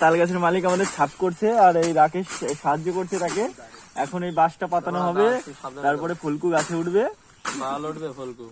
তাল গাছের মালিক আমাদের ছাপ করছে আর এই রাকেশ সাহায্য করছে তাকে। এখন এই বাঁশটা পাতানো হবে তারপরে ফুলকু গাছে উঠবে। মাল উঠবে ফলকু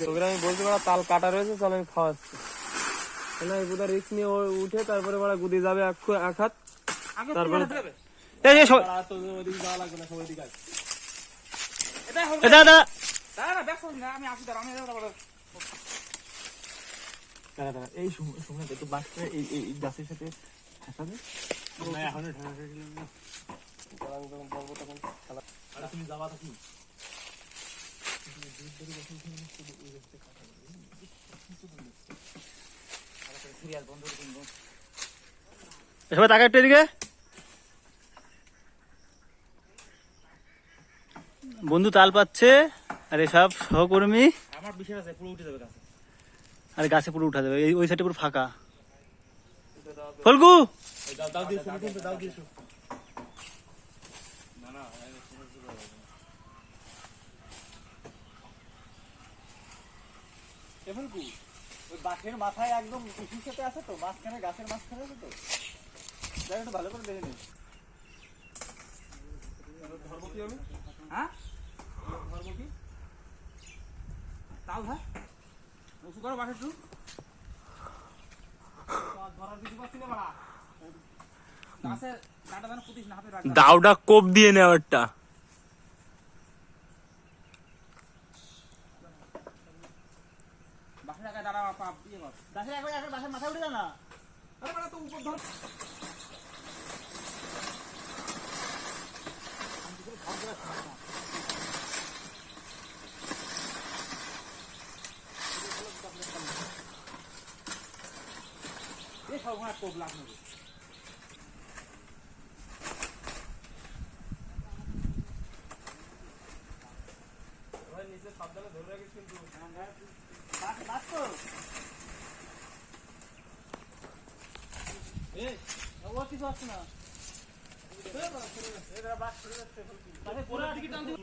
তোকে আমি বলছি বড়া তাল কাটা রয়েছে চল আমি খাওয়াচ্ছি। না এই বুধা রিক্স নিয়ে ও উঠে তারপরে বড়া গুদি যাবে এক এক হাত। তারপরে এই সবাই- তো ওদিকে না সবাই দিকে এ দাদা দাঁড়া, দাঁড়া, এই শুন- শুন একটু বাঁশটা এই এই এই গাছের সাথে ঠেকাবে আরে তুমি যাবা তো কি? সবাই তাকে একটু এদিকে। বন্ধু তাল পাচ্ছে। আর এসব সহকর্মী? আমার বিষয় আছে পুরো উঠে যাবে গাছে। আর গাছে পুরো উঠা যাবে ওই সাইডে পুরো ফাঁকা। ফলকু! বাঁশের মাথায় একদম সাথে আছে তো মাঝখানে গাছের মাঝখানে আছে তো? ভালো করে দেখে নিস ধরবো কি আমি হ্যাঁ ধরবো কি তাল ভাই উঁচু করো বাসে একটু দাউটা কোপ দিয়ে নেওয়ারটা বাসের আগে দাঁড়া পাপ ইয়ে একবার বাসের মাথায় উঠে না। আরে বাড়া তো উপর ধর। এ সব আমার কোপ লাগ নেবে বাস বাস তো এ ও কিছু আসছে না পুরো টান দিও